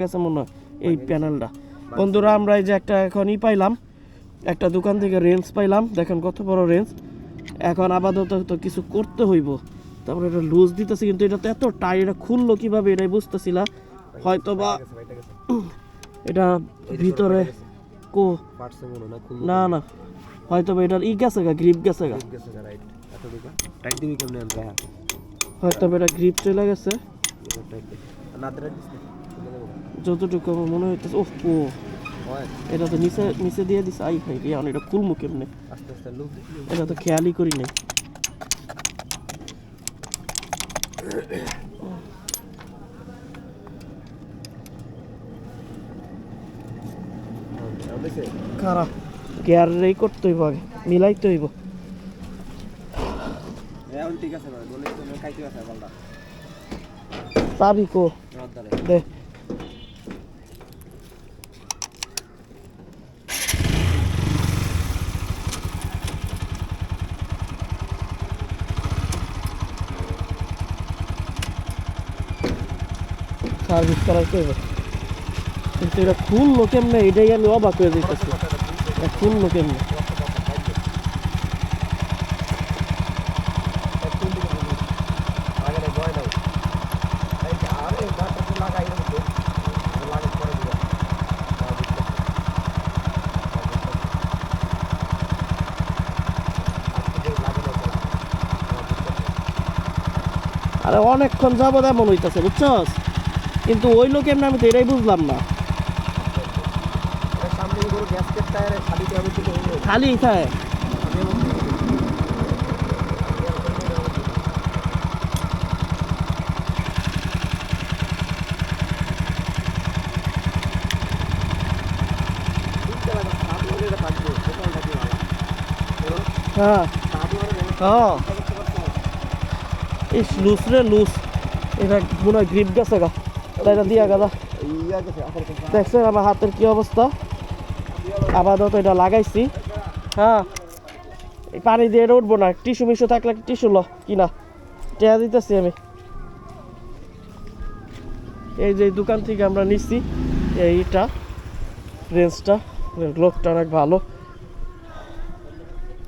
গেছে মনে হয় এই প্যানেলটা বন্ধুরা আমরা এই যে একটা এখন ই পাইলাম একটা দোকান থেকে রেঞ্জ পাইলাম দেখেন কত বড় রেঞ্জ। এখন আপাতত তো কিছু করতে হইব। তারপরে এটা লুজ দিতেছে কিন্তু এটা তো এত টাই এটা খুললো কীভাবে এটাই বুঝতেছি না। হয়তো বা এটা ভিতরে কো না না। হয়তো বা এটার ই গেছে গা গ্রিপ গেছে গা। হ্যাঁ। হয়তো বা এটা গ্রিপ চলে গেছে। যতটুকু আমার মনে হইতেছে ওহ হয়। এটা তো নিচে নিচে দিয়ে দিছে আই ভাই রে এটা খুলমু কেমনে? আস্তে আস্তে এটা তো খেয়ালই করি নাই। খারাপ। গিয়ারেই করতে হইব আগে মিলাইতে হইব। ঠিক আছে চাবি কো দে। সার্ভিস করাইতে হইব কিন্তু এটা খুললো কেমনে এটাই আমি অবাক হয়ে যেতেছি এটা খুললো কেমনে আরে অনেকক্ষণ যাব এমন হইতাছে, বুঝছস? কিন্তু ওই লোক এমনি আমি তো এটাই বুঝলাম না। খালি খায় হ্যাঁ। হ্যাঁ। ইস লুস রে লুস এটা মনে হয় গ্রিপ গেছে গা। এটা দিয়া গেলা। দেখছেন আমার হাতের কি অবস্থা? আপাতত এটা লাগাইছি। হ্যাঁ পানি দিয়ে এটা উঠবো না। টিস্যু মিশু থাকলে টিস্যু ল কিনা টেয়া দিতেছি আমি। এই যে দোকান থেকে আমরা নিচ্ছি এইটা রেঞ্জটা। লোকটা অনেক ভালো।